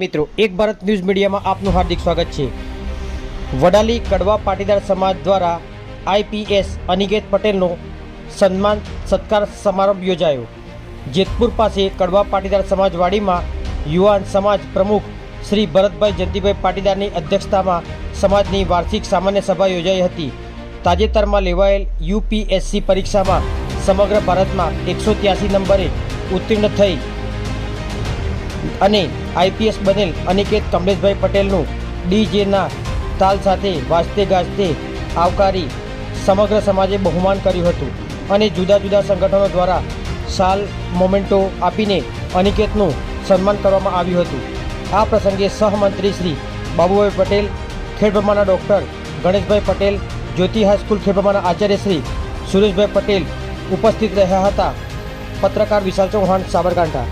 મિત્રો, એક ભારત ન્યૂઝ મીડિયામાં આપનું હાર્દિક સ્વાગત છે. વડાલી કડવા પાટીદાર સમાજ દ્વારા આઈપીએસ અનિકેત પટેલનો સન્માન સત્કાર સમારંભ યોજાયો. જેતપુર પાસે કડવા પાટીદાર સમાજવાડીમાં યુવાન સમાજ પ્રમુખ શ્રી ભરતભાઈ જયંતિભાઈ પાટીદારની અધ્યક્ષતામાં સમાજની વાર્ષિક સામાન્ય સભા યોજાઈ હતી. તાજેતરમાં લેવાયેલ યુપીએસસી પરીક્ષામાં સમગ્ર ભારતમાં એકસો ત્યાસી નંબરે ઉત્તીર્ણ થઈ અને આઈપીએસ બનેલ અનિકેત કમલેશભાઈ પટેલનું ડીજેના તાલ સાથે વાજતે ગાજતે આવકારી સમગ્ર સમાજે બહુમાન કર્યું હતું અને જુદા જુદા સંગઠનો દ્વારા શાલ મોમેન્ટો આપીને અનિકેતનું સન્માન કરવામાં આવ્યું હતું. આ પ્રસંગે સહમંત્રી Shri Babubhai Patel ખેડબ્રહ્માના doctor Ganeshbhai Patel, Jyoti high school ખેડબ્રહ્માના આચાર્ય શ્રી સુરેશભાઈ પટેલ ઉપસ્થિત રહ્યા હતા. પત્રકાર વિશાલ ચૌહાણ, સાબરકાંઠા.